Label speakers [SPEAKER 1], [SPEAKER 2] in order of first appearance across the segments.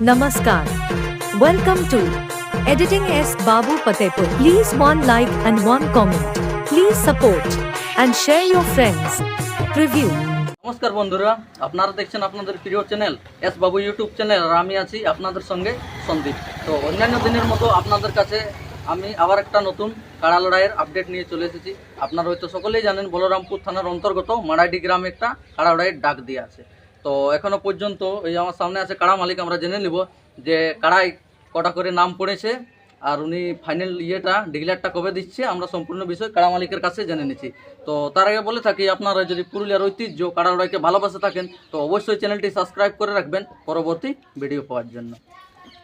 [SPEAKER 1] Namaskar. Welcome to Editing S. Babu Patepur. Please one like and one comment. Please support and share your friends. Preview.
[SPEAKER 2] নমস্কার বন্ধুরা আপনারা দেখছেন আপনাদের প্রিয় channel S Babu YouTube channel আর আমি আছি আপনাদের সঙ্গে সন্দীপ তো অন্যান্য দিনের মতো আপনাদের কাছে আমি আবার একটা নতুন কাড়া লড়াইয়ের আপডেট নিয়ে চলে এসেছি আপনারা হয়তো সকলেই জানেন, বলরামপুর থানার অন্তর্গত মারাডি গ্রামে একটা কাড়া লড়াইয়ের ডাক দিয়ে আছে তো এখনও পর্যন্ত এই আমার সামনে আছে কাড়া মালিক আমরা জেনে নিব যে কাড়াই কটা করে নাম পড়েছে আর উনি ফাইনাল ইয়েটা ডিক্লেয়ারটা কবে দিচ্ছে আমরা সম্পূর্ণ বিষয় কাড়া মালিকের কাছে জেনে নিচ্ছি। তো তার আগে বলে থাকি আপনারা যদি পুরুলিয়ার ঐতিহ্য কাড়া লড়াইকে ভালোবাসে থাকেন তো অবশ্যই চ্যানেলটি সাবস্ক্রাইব করে রাখবেন পরবর্তী ভিডিও পাওয়ার জন্য।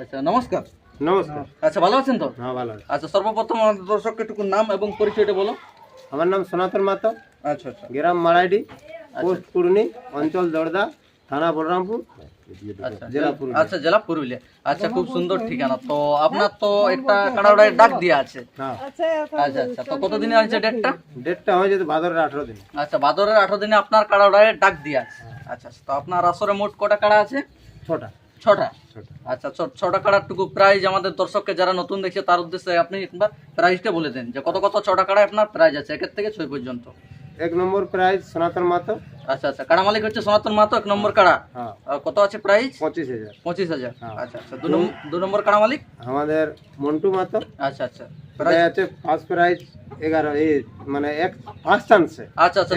[SPEAKER 2] আচ্ছা নমস্কার।
[SPEAKER 3] নমস্কার।
[SPEAKER 2] আচ্ছা ভালো আছেন তো?
[SPEAKER 3] হ্যাঁ ভালো আছে।
[SPEAKER 2] আচ্ছা সর্বপ্রথম আমাদের দর্শককে একটু নাম এবং পরিচয়টা বলো।
[SPEAKER 3] আমার নাম সনাতন মাতো।
[SPEAKER 2] আচ্ছা আচ্ছা।
[SPEAKER 3] গ্রাম মারাইডি পোস্ট পুরনি অঞ্চল দড়দা থানা বলরামপুর
[SPEAKER 2] আচ্ছা।
[SPEAKER 3] জেলা পুরুলিয়া।
[SPEAKER 2] আচ্ছা আচ্ছা খুব সুন্দর ঠিকানা। তো আপনার তো একটা লড়াইয়ের ডাক দেওয়া আছে।
[SPEAKER 3] হ্যাঁ
[SPEAKER 2] আচ্ছা আচ্ছা তো কতদিনে আছে ডেটটা?
[SPEAKER 3] ডেটটা হয়ে যেত ভাদরের আঠারো দিন।
[SPEAKER 2] আচ্ছা ভাদরের আঠারো দিনে আপনার লড়াইয়ের ডাক দিয়ে আছে। আচ্ছা আচ্ছা, তো আপনার আসরে মোট কটা কাড়া আছে?
[SPEAKER 3] ছটা।
[SPEAKER 2] ছটা? আচ্ছা ছটা কাড়ার টুকু প্রাইজ আমাদের দর্শককে যারা নতুন দেখছে তার উদ্দেশ্যে আপনি একবার প্রাইজটা বলে দেন যে কত কত ছটা কাড়ায় আপনার প্রাইজ আছে একের থেকে ছয় পর্যন্ত।
[SPEAKER 3] এক নম্বর প্রাইজ সনাতন মাতো
[SPEAKER 2] আচ্ছা আচ্ছা। কাড়া মালিক হচ্ছে সনাতন মাহাতো এক নম্বর কাড়া।
[SPEAKER 3] হ্যাঁ।
[SPEAKER 2] কত আছে প্রাইজ
[SPEAKER 3] পঁচিশ হাজার।
[SPEAKER 2] পঁচিশ হাজার।
[SPEAKER 3] হ্যাঁ।
[SPEAKER 2] আচ্ছা আচ্ছা। দু নম- দু নম্বর কাড়া মালিক?
[SPEAKER 3] আমাদের মন্টু মাতো
[SPEAKER 2] আচ্ছা আচ্ছা।
[SPEAKER 3] প্রায় আছে ফার্স্ট প্রাইজ এগারো এই মানে এক ফার্স্ট চান্সে
[SPEAKER 2] আচ্ছা আচ্ছা।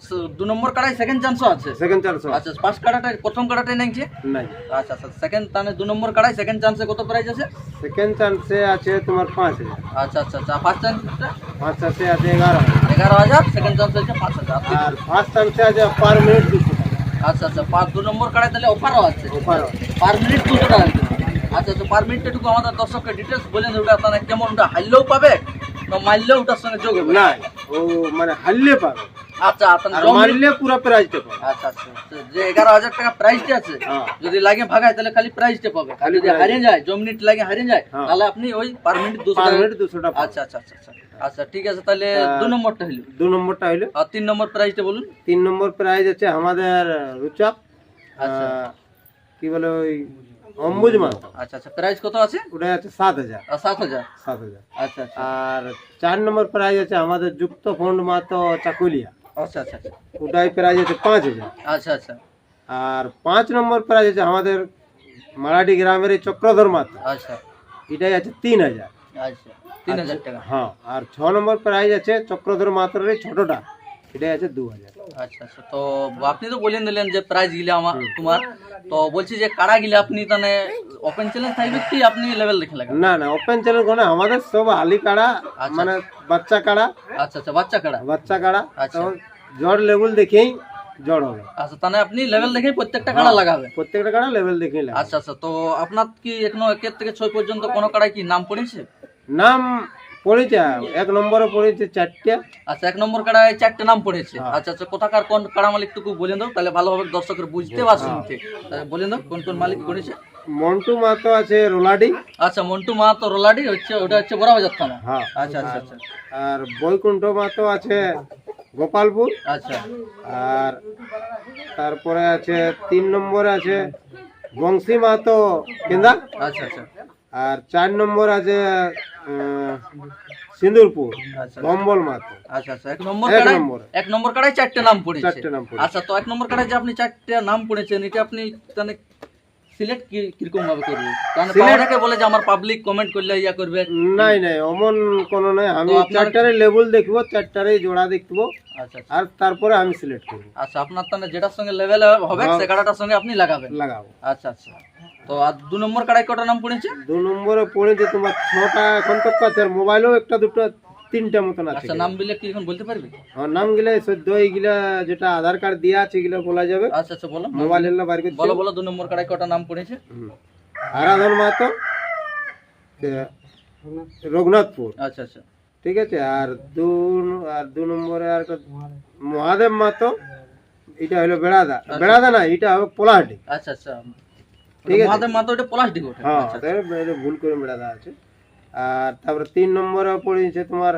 [SPEAKER 2] স- দু নম্বর কাড়ায় সেকেন্ড চান্সও আছে?
[SPEAKER 3] সেকেন্ড চান্স
[SPEAKER 2] আচ্ছা ফার্স্ট কাড়াটা প্রথম কাড়াটাই নাকি
[SPEAKER 3] নাই।
[SPEAKER 2] আচ্ছা আচ্ছা। সেকেন্ড তাহলে দু নম্বর কাড়ায় সেকেন্ড চান্সে কত প্রাইজ আছে?
[SPEAKER 3] সেকেন্ড চান্সে আছে তোমার পাঁচ হাজার।
[SPEAKER 2] আচ্ছা আচ্ছা আচ্ছা। ফার্স্ট চান্সটা
[SPEAKER 3] পাঁচ চান্সে আছে এগারো হাজার।
[SPEAKER 2] এগারো হাজার সেকেন্ড চান্স হচ্ছে পাঁচ হাজার।
[SPEAKER 3] আর ফার্স্ট চান্সে আছে পার মিনিট দুশো
[SPEAKER 2] আচ্ছা আচ্ছা পাঁচ দু নম্বর কাড়ায় তাহলে অফারও আছে।
[SPEAKER 3] ওপার
[SPEAKER 2] পার মিনিট দুশো টাকা আচ্ছা আচ্ছা পার মিনিট একটু আমাদের দর্শককে ডিটেলস বলেন ওটা তাহলে কেমন ওটা হারলেও পাবে না মারলেও ওটার সঙ্গে যোগ হবে?
[SPEAKER 3] না ও মানে হারলে পাবে।
[SPEAKER 2] আচ্ছা
[SPEAKER 3] মারলে পুরো প্রাইজটা পাবে।
[SPEAKER 2] আচ্ছা আচ্ছা যে এগারো হাজার টাকা প্রাইসটা আছে
[SPEAKER 3] হ্যাঁ।
[SPEAKER 2] যদি লাগে ভাগায় তাহলে খালি প্রাইসটা পাবে। খালি যদি হারিয়ে যায় জম মিনিট লাগে হারিয়ে যায়
[SPEAKER 3] হ্যাঁ।
[SPEAKER 2] তাহলে আপনি ওই পার মিনিট দুশো টাকা
[SPEAKER 3] মিনিট দুশোটা পাবে
[SPEAKER 2] আচ্ছা আচ্ছা আচ্ছা। আচ্ছা ঠিক আছে তাহলে দু নম্বরটা হইল।
[SPEAKER 3] দু নম্বরটা হইল।
[SPEAKER 2] আর তিন নম্বর প্রাইসটা বলুন।
[SPEAKER 3] তিন নম্বর প্রাইজ আছে আমাদের রুচাপ
[SPEAKER 2] আচ্ছা।
[SPEAKER 3] কি বলে ওই
[SPEAKER 2] আচ্ছা আচ্ছা প্রাইস কত আছে?
[SPEAKER 3] ওটা আছে সাত হাজার।
[SPEAKER 2] আর সাত হাজার।
[SPEAKER 3] সাত হাজার।
[SPEAKER 2] আচ্ছা আচ্ছা।
[SPEAKER 3] আর চার নম্বর প্রাইজ আছে আমাদের যুক্ত ফন্ড মাতো চাকুলিয়া।
[SPEAKER 2] আচ্ছা আচ্ছা আচ্ছা।
[SPEAKER 3] ওটাই প্রাইজ আছে পাঁচ হাজার।
[SPEAKER 2] আচ্ছা আচ্ছা।
[SPEAKER 3] আর পাঁচ নম্বর প্রাইজ আছে আমাদের মারাঠি গ্রামের এই চক্রধর মাতো
[SPEAKER 2] আচ্ছা।
[SPEAKER 3] এটাই আছে তিন হাজার।
[SPEAKER 2] আচ্ছা। তিন হাজার টাকা
[SPEAKER 3] হ্যাঁ আর ছ নম্বর প্রাইজ আছে চক্রধর মাত্রের এই ছোটটা এটাই আছে দু হাজার
[SPEAKER 2] আচ্ছা আচ্ছা তো আপনি তো বলেন দিলেন যে প্রাইজ গিলে আমার তোমার তো বলছি যে কারা গিলে আপনি তাহলে ওপেন চ্যালেঞ্জ থাকবে কি আপনি লেভেল দেখে লাগেন
[SPEAKER 3] না না ওপেন চ্যানেল কোনো আমাদের সব হালি কাড়া
[SPEAKER 2] আচ্ছা।
[SPEAKER 3] মানে বাচ্চা কাড়া
[SPEAKER 2] আচ্ছা আচ্ছা বাচ্চা কারা
[SPEAKER 3] বাচ্চা কাড়া
[SPEAKER 2] আচ্ছা।
[SPEAKER 3] তো জড় লেভেল দেখেই জড় হবে
[SPEAKER 2] আচ্ছা তাহলে আপনি লেভেল দেখে প্রত্যেকটা কাড়া লাগাবে
[SPEAKER 3] প্রত্যেকটা কাড়া লেভেল দেখেই লাগে
[SPEAKER 2] আচ্ছা আচ্ছা তো আপনার কি এখনও একের থেকে ছয় পর্যন্ত কোনো কাড়ায় কি নাম পড়েছে
[SPEAKER 3] নাম পড়েছে এক নম্বরে পড়েছে চারটা।
[SPEAKER 2] আচ্ছা এক নম্বর কাড়ায় চারটে নাম পড়েছে।
[SPEAKER 3] হ্যাঁ।
[SPEAKER 2] আচ্ছা আচ্ছা কোথাকার কোন কাড়া মালিক টুকু বলে দাও তাহলে ভালোভাবে দর্শকের বুঝতে বা শুনতে। তাহলে বলে দাও কোন কোন মালিক পড়েছে
[SPEAKER 3] মন্টু মাতো আছে রোলাডি।
[SPEAKER 2] আচ্ছা মন্টু মাহাতো রোলাডি হচ্ছে ওটা হচ্ছে বড় বাজার থানা।
[SPEAKER 3] হ্যাঁ।
[SPEAKER 2] আচ্ছা আচ্ছা আচ্ছা।
[SPEAKER 3] আর বৈকুণ্ঠ মাতো আছে গোপালপুর।
[SPEAKER 2] আচ্ছা।
[SPEAKER 3] আর তারপরে আছে তিন নম্বরে আছে বংশী মাতো কেন্দা?
[SPEAKER 2] আচ্ছা আচ্ছা।
[SPEAKER 3] আর চার নম্বর আছে সিন্দুরপুর
[SPEAKER 2] আচ্ছা।
[SPEAKER 3] কম্বল
[SPEAKER 2] আচ্ছা আচ্ছা এক নম্বর
[SPEAKER 3] এক
[SPEAKER 2] কাড়ায়
[SPEAKER 3] নম্বর।
[SPEAKER 2] এক নম্বর কাড়ায় চারটে নাম পড়েছে।
[SPEAKER 3] চারটে নাম পড়েছে।
[SPEAKER 2] আচ্ছা তো এক নম্বর কাড়ায় যে আপনি চারটে নাম পড়েছেন এটা আপনি মানে সিলেক্ট কীরকম ভাবে করবে কারণ
[SPEAKER 3] Select-
[SPEAKER 2] বলে যে আমার পাবলিক কমেন্ট করলে ইয়া করবে।
[SPEAKER 3] নাই নাই অমন কোনো নাই। আমি
[SPEAKER 2] তো আপনার-
[SPEAKER 3] চারটারে লেভেল দেখব চারটারে জোড়া দেখব
[SPEAKER 2] আচ্ছা
[SPEAKER 3] আর তারপরে আমি সিলেক্ট করব।
[SPEAKER 2] আচ্ছা আপনার তাহলে যেটার সঙ্গে লেভেল হবে
[SPEAKER 3] হ্যাঁ।
[SPEAKER 2] সে সঙ্গে আপনি লাগাবেন।
[SPEAKER 3] লাগাবো।
[SPEAKER 2] আচ্ছা আচ্ছা। তো আর দু নম্বর কাড়ায় কটা নাম পড়েছে?
[SPEAKER 3] দু নম্বরে পড়েছে তোমার ছটা এখন তো কাছে আর মোবাইলেও একটা দুটো তিনটা মতন আছে
[SPEAKER 2] আচ্ছা নাম বিলে কি এখন বলতে পারবি?
[SPEAKER 3] আমার নাম গিলা সদ্য এইগুলা যেটা আধার কার্ড দেওয়া আছে এগুলা বলা যাবে।
[SPEAKER 2] আচ্ছা আচ্ছা বলো।
[SPEAKER 3] মোবাইল হেলা বার করছে।
[SPEAKER 2] বলো বলো দু নম্বর কাড়ায় কটা নাম পড়েছে।
[SPEAKER 3] আরাধন মাহাতো রঘুনাথপুর।
[SPEAKER 2] আচ্ছা আচ্ছা।
[SPEAKER 3] ঠিক আছে আর দু আর দু নম্বরে আর মহাদেব মাতো এটা হলো বেড়াদা। বেড়াদা না এটা হবে পোলাহাটি।
[SPEAKER 2] আচ্ছা আচ্ছা।
[SPEAKER 3] ঠিক আছে।
[SPEAKER 2] মহাদেব মাতো এটা প্লাস্টিক ওঠে।
[SPEAKER 3] হ্যাঁ
[SPEAKER 2] আচ্ছা
[SPEAKER 3] ভুল করে বেড়াদা আছে। আর তারপরে তিন নম্বরে পড়েছে তোমার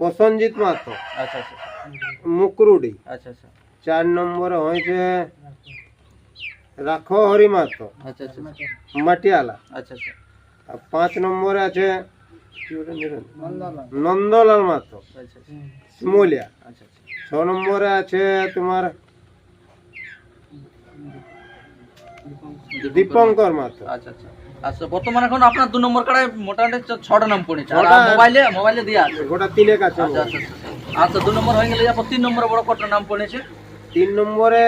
[SPEAKER 3] প্রসঞ্জিৎ মাতো
[SPEAKER 2] আচ্ছা আচ্ছা
[SPEAKER 3] মুকরুডি।
[SPEAKER 2] আচ্ছা আচ্ছা।
[SPEAKER 3] চার নম্বরে হয়েছে রাখো হরি মাতো
[SPEAKER 2] আচ্ছা আচ্ছা
[SPEAKER 3] মাটিয়ালা।
[SPEAKER 2] আচ্ছা আচ্ছা।
[SPEAKER 3] আর পাঁচ নম্বরে আছে? নন্দলাল। মাতো
[SPEAKER 2] আচ্ছা আচ্ছা।
[SPEAKER 3] শিমুলিয়া।
[SPEAKER 2] আচ্ছা আচ্ছা।
[SPEAKER 3] ছ নম্বরে আছে তোমার দীপঙ্কর মাতো
[SPEAKER 2] আচ্ছা আচ্ছা। আচ্ছা বর্তমানে এখন আপনার দু নম্বর কাড়ায় মোটামুটি ছটা নাম পড়েছে। আর মোবাইলে মোবাইলে দিয়ে আছে।
[SPEAKER 3] গোটা তিনেক আছে
[SPEAKER 2] আচ্ছা আচ্ছা আচ্ছা। আচ্ছা। দু নম্বর হয়ে গেলে এরপর তিন নম্বরে বড় কটা নাম পড়েছে?
[SPEAKER 3] তিন নম্বরে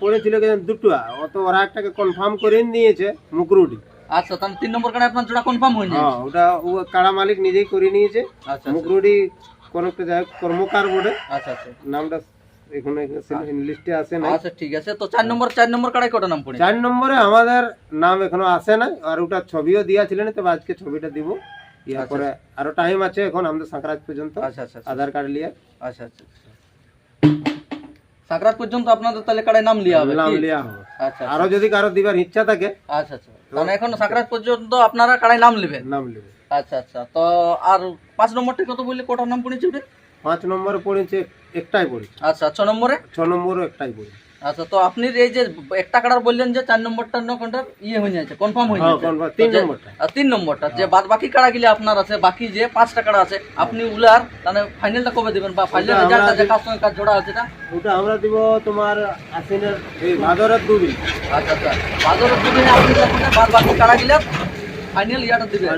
[SPEAKER 3] পড়েছিল কিন্তু দুটো অত ওরা একটাকে কনফার্ম করে নিয়েছে মুকরুডি।
[SPEAKER 2] আচ্ছা তাহলে তিন নম্বর কাড়ায় আপনার জোড়া কনফার্ম হয়ে যায়
[SPEAKER 3] হ্যাঁ ওটা ও কাড়া মালিক নিজেই করে নিয়েছে।
[SPEAKER 2] আচ্ছা আচ্ছা।
[SPEAKER 3] মুকরুডি কোন একটা যাই কর্মকার বোর্ডে
[SPEAKER 2] আচ্ছা আচ্ছা।
[SPEAKER 3] নামটা এখানে লিস্টে আসে না
[SPEAKER 2] আচ্ছা ঠিক আছে। তো চার নম্বর চার নম্বর কাড়ায় কটা নাম পড়েছে?
[SPEAKER 3] চার নম্বরে আমাদের নাম এখনও আসে না আর ওটা ছবিও দিয়া ছিল তবে আজকে ছবিটা দিব। ইয়ার
[SPEAKER 2] আচ্ছা।
[SPEAKER 3] আরও টাইম আছে এখন আমাদের সংক্রান্ত পর্যন্ত।
[SPEAKER 2] আচ্ছা আচ্ছা আচ্ছা।
[SPEAKER 3] আধার কার্ড নিয়ে
[SPEAKER 2] আচ্ছা আচ্ছা আচ্ছা। পর্যন্ত আপনাদের তাহলে নাম লিয়া হবে
[SPEAKER 3] নাম? লিয়া হবে।
[SPEAKER 2] আচ্ছা
[SPEAKER 3] আরও যদি কারও দিবার ইচ্ছা থাকে
[SPEAKER 2] আচ্ছা আচ্ছা। মানে এখন পর্যন্ত আপনারা নাম নেবেন
[SPEAKER 3] নাম লিবে।
[SPEAKER 2] আচ্ছা আচ্ছা। তো আর পাঁচ নম্বরটা কত বললে কটার নাম পড়েছে ওটা?
[SPEAKER 3] পাঁচ নম্বরে পড়েছে একটাই পড়েছে।
[SPEAKER 2] আচ্ছা ছ নম্বরে?
[SPEAKER 3] ছ নম্বরও একটাই পড়েছে।
[SPEAKER 2] আচ্ছা তো আপনি এই যে একটা কাটার বললেন যে চার নম্বরটা কোনটা ইয়ে হয়ে যাচ্ছে কনফার্ম হয়ে
[SPEAKER 3] হ্যাঁ
[SPEAKER 2] যাচ্ছে।
[SPEAKER 3] তিন নম্বরটা।
[SPEAKER 2] আর তিন নম্বরটা যে বাদ বাকি কাড়া গিলে আপনার আছে বাকি যে পাঁচটা কাড়া আছে আপনি উলার মানে ফাইনালটা কবে দিবেন বা ফাইনাল রেজাল্টটা যে কার সঙ্গে কাজ জোড়া আছে না
[SPEAKER 3] ওটা আমরা দিব তোমার আশ্বিনের এই ভাদরের দুদিন।
[SPEAKER 2] আচ্ছা আচ্ছা। বাজারের দুদিনে আপনি বাদ বাকি কাড়া গিলে ফাইনাল ইয়াটা দিবেন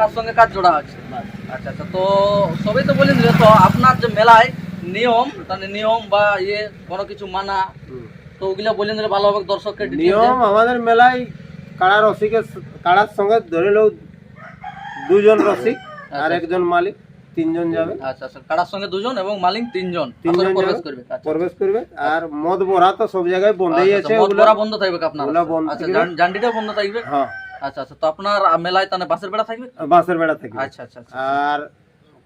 [SPEAKER 2] কার সঙ্গে কাজ জোড়া আছে। আচ্ছা আচ্ছা তো সবই তো বলেন যে তো আপনার যে মেলায় নিয়ম মানে নিয়ম বা ইয়ে কোনো কিছু মানা তো ওগুলা বলেন দিলে ভালো হবে দর্শককে
[SPEAKER 3] নিয়ম আমাদের মেলায় কাড়া রসিকের কাড়ার সঙ্গে ধরে দুজন রসিক আর একজন মালিক তিনজন যাবে।
[SPEAKER 2] আচ্ছা আচ্ছা কাড়ার সঙ্গে দুজন এবং মালিক তিনজন
[SPEAKER 3] তিনজন
[SPEAKER 2] প্রবেশ করবে আচ্ছা
[SPEAKER 3] প্রবেশ করবে আর মদ বড়া তো সব জায়গায় বন্ধই
[SPEAKER 2] আচ্ছা,
[SPEAKER 3] আছে
[SPEAKER 2] আচ্ছা, মদ ভরা বন্ধ থাকবে আপনার।
[SPEAKER 3] ওগুলা বন্ধ
[SPEAKER 2] আচ্ছা
[SPEAKER 3] থাকবে।
[SPEAKER 2] বন্ধ থাকবে।
[SPEAKER 3] হ্যাঁ।
[SPEAKER 2] আচ্ছা আচ্ছা তো আপনার মেলায় তাহলে বাসের বেড়া থাকবে?
[SPEAKER 3] বাঁশের বেড়া থেকে
[SPEAKER 2] আচ্ছা আচ্ছা আচ্ছা।
[SPEAKER 3] আর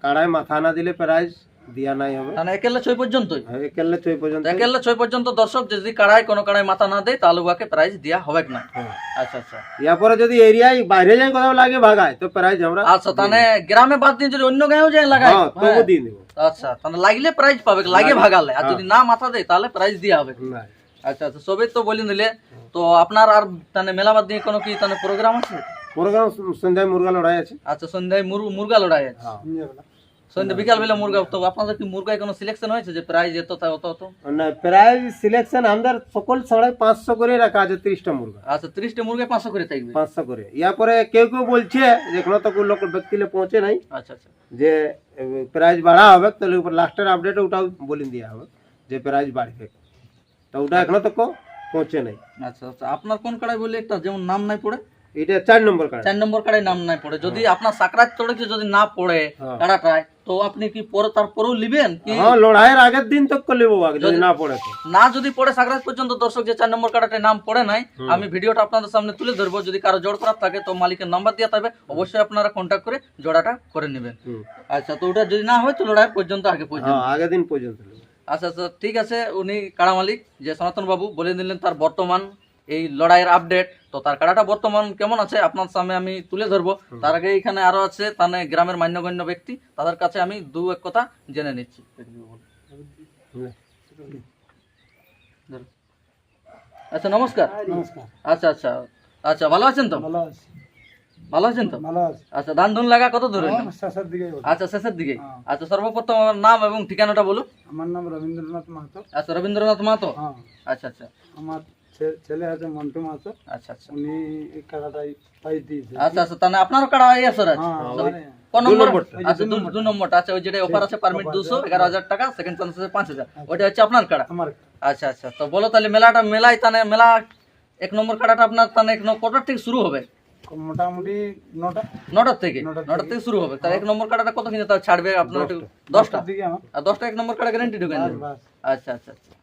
[SPEAKER 3] কাড়ায় মাথা না দিলে প্রাইজ দিয়া নাই হবে।
[SPEAKER 2] তাহলে একেলে ছয় পর্যন্তই?
[SPEAKER 3] একেলে ছয় পর্যন্ত
[SPEAKER 2] একেলে ছয় পর্যন্ত দর্শক যদি কাড়ায় কোনো কাড়ায় মাথা না দেয় তাহলে উহাকে প্রাইজ দেওয়া হবে না।
[SPEAKER 3] হ্যাঁ।
[SPEAKER 2] আচ্ছা আচ্ছা।
[SPEAKER 3] যদি এরিয়ায় বাইরে যাই কোথাও লাগে ভাগায় তো প্রাইজ আমরা
[SPEAKER 2] আচ্ছা তাহলে গ্রামে বাদ দিয়ে যদি অন্য গাঁয়েও যায় লাগায়
[SPEAKER 3] হ্যাঁ তবু
[SPEAKER 2] হ্যাঁ।
[SPEAKER 3] দিয়ে দেবো।
[SPEAKER 2] আচ্ছা তাহলে লাগলে প্রাইজ পাবে লাগে ভাগালে। আর
[SPEAKER 3] হ্যাঁ।
[SPEAKER 2] যদি না মাথা দেয় তাহলে প্রাইজ দেওয়া হবে। আচ্ছা আচ্ছা সবই তো বলে দিলে তো আপনার আর তাহলে মেলা বাদ দিয়ে কোনো কি তাহলে প্রোগ্রাম আছে?
[SPEAKER 3] প্রোগ্রাম সন্ধ্যায় মুরগা লড়াই আছে।
[SPEAKER 2] আচ্ছা সন্ধ্যায় মুর- মুরগা লড়াই আছে।
[SPEAKER 3] হ্যাঁ।
[SPEAKER 2] সন্ধ্যা বিকাল বেলা মুরগা তো আপনাদের কি মুরগায় কোনো সিলেকশন হয়েছে যে প্রাইজ এত অত অত?
[SPEAKER 3] না প্রাইজ সিলেকশন আমাদের সকল সাড়ে পাঁচশো করে রাখা আছে তিরিশটা মুরগা।
[SPEAKER 2] আচ্ছা তিরিশটা পাঁচশো করে থাকবে?
[SPEAKER 3] পাঁচশো করে। পরে কেউ কেউ বলছে যে এখনও তো লোক ব্যক্তিলে পৌঁছে নাই।
[SPEAKER 2] আচ্ছা আচ্ছা।
[SPEAKER 3] যে প্রাইজ বাড়া হবে তাহলে লাস্টের আপডেট ওটাও বলে দেওয়া হবে যে প্রাইজ বাড়বে। তো ওটা এখনও তো পৌঁছে নাই।
[SPEAKER 2] আচ্ছা আচ্ছা আপনার কোন কাড়াই বলে একটা যেমন নাম নাই পড়ে?
[SPEAKER 3] এটা চার নম্বর কার্ড
[SPEAKER 2] চার নম্বর কাড়াই নাম নাই পড়ে। যদি আপনার সাকরাত চড়েছে যদি না পড়ে
[SPEAKER 3] হ্যাঁ।
[SPEAKER 2] কাড়াটায় তো আপনি কি পরে তারপরেও লিবেন কি?
[SPEAKER 3] হ্যাঁ লড়াইয়ের আগের দিন তো করলে আগে যদি না পড়ে
[SPEAKER 2] না যদি পড়ে সাকরাত পর্যন্ত দর্শক যে চার নম্বর কাটাটায় নাম পড়ে নাই আমি ভিডিওটা আপনাদের সামনে তুলে ধরবো। যদি কারও জোর করার থাকে তো মালিকের নাম্বার দেওয়া থাকবে। অবশ্যই আপনারা কন্ট্যাক্ট করে জোড়াটা করে নেবেন। আচ্ছা তো ওটা যদি না হয় তো লড়াই পর্যন্ত আগে পর্যন্ত।
[SPEAKER 3] হ্যাঁ আগের দিন পর্যন্ত।
[SPEAKER 2] আচ্ছা আচ্ছা ঠিক আছে উনি কাড়া মালিক যে সনাতন বাবু বলে দিলেন তার বর্তমান এই লড়াইয়ের আপডেট তো তার কাড়াটা বর্তমান কেমন আছে? আপনার সামনে আমি তুলে ধরবো। তার আগে এখানে আরও আছে তাহলে গ্রামের মান্যগণ্য ব্যক্তি। তাদের কাছে আমি দু এক কথা জেনে নিচ্ছি। আচ্ছা নমস্কার।
[SPEAKER 4] নমস্কার।
[SPEAKER 2] আচ্ছা আচ্ছা আচ্ছা ভালো আছেন তো?
[SPEAKER 4] ভালো আছি।
[SPEAKER 2] ভালো আছেন তো? আচ্ছা ধান ধুন লাগা কত দূরে?
[SPEAKER 4] শেষের দিকে
[SPEAKER 2] আচ্ছা শেষের দিকে।
[SPEAKER 4] হ্যাঁ।
[SPEAKER 2] আচ্ছা সর্বপ্রথম আমার নাম এবং ঠিকানাটা বলুন।
[SPEAKER 4] আমার নাম রবীন্দ্রনাথ মাহাতো।
[SPEAKER 2] আচ্ছা রবীন্দ্রনাথ মাহাতো?
[SPEAKER 4] হ্যাঁ।
[SPEAKER 2] আচ্ছা আচ্ছা।
[SPEAKER 4] আমার ছেলে আছে মন্টু মাহাতো।
[SPEAKER 2] আচ্ছা আচ্ছা।
[SPEAKER 4] উনি এই কাটাটাই পাই দিয়েছে।
[SPEAKER 2] আচ্ছা আচ্ছা তাহলে আপনারও কাড়া হয়ে আছে রাজ
[SPEAKER 4] হ্যাঁ মানে
[SPEAKER 2] কোন নম্বর? আচ্ছা দু দু নম্বরটা। আচ্ছা ওই যেটা অফার আছে পারমিট দুশো এগারো হাজার টাকা সেকেন্ড চান্স আছে পাঁচ হাজার। ওইটা হচ্ছে আপনার কাড়া?
[SPEAKER 4] আমার
[SPEAKER 2] আচ্ছা আচ্ছা। তো বলো তাহলে মেলাটা মেলায় তাহলে মেলা এক নম্বর কাড়াটা আপনার তাহলে এক ন- কটার থেকে শুরু হবে?
[SPEAKER 4] মোটামুটি নটা।
[SPEAKER 2] নটার থেকে?
[SPEAKER 4] নটার
[SPEAKER 2] থেকে। শুরু হবে। তাহলে এক নম্বর কাটাটা কত কিনে তাও ছাড়বে আপনার দশটা?
[SPEAKER 4] দিকে আমার।
[SPEAKER 2] আর দশটা এক নম্বর কাটা গ্যারান্টি ঢুকে আচ্ছা আচ্ছা আচ্ছা।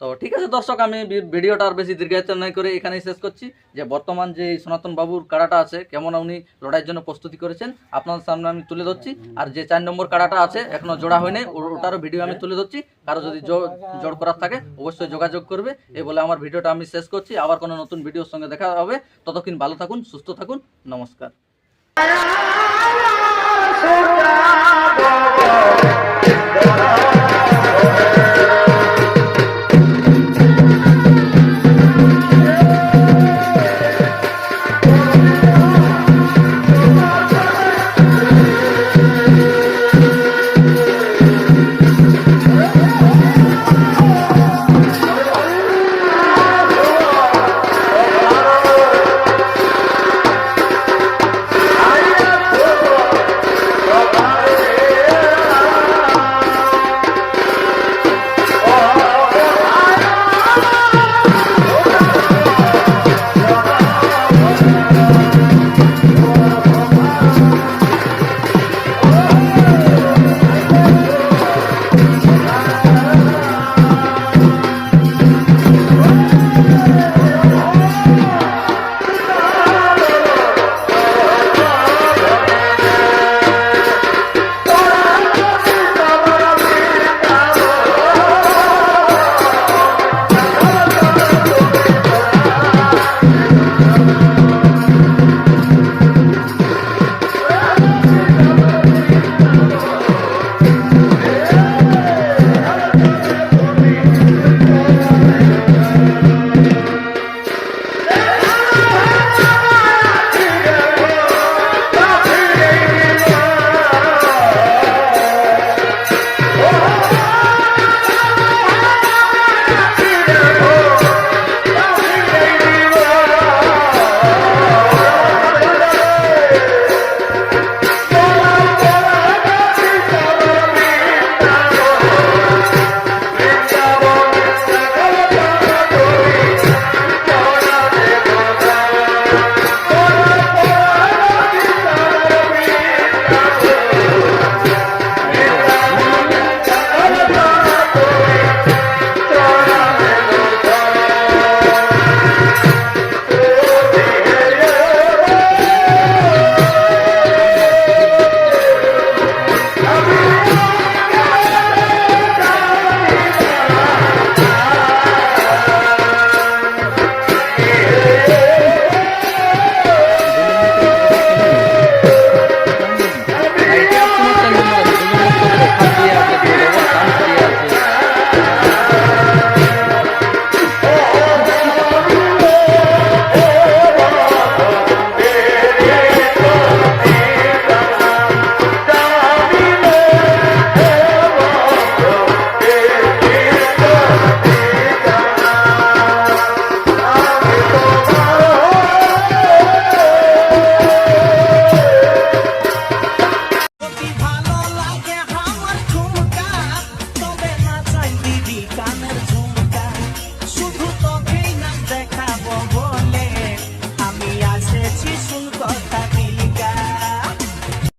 [SPEAKER 2] তো ঠিক আছে, দর্শক, আমি ভিডিওটা আর বেশি দীর্ঘায়িত নয় করে এখানেই শেষ করছি। যে বর্তমান যে সনাতন বাবুর কাড়াটা আছে, কেমন উনি লড়াইয়ের জন্য প্রস্তুতি করেছেন আপনাদের সামনে আমি তুলে ধরছি। আর যে চার নম্বর কাড়াটা আছে, এখনও জোড়া হয়নি ওটারও ভিডিও আমি তুলে ধরছি। কারও যদি জোর করার থাকে, অবশ্যই যোগাযোগ করবে। এই বলে আমার ভিডিওটা আমি শেষ করছি। আবার কোনো নতুন ভিডিওর সঙ্গে দেখা হবে। ততক্ষণ ভালো থাকুন, সুস্থ থাকুন। নমস্কার।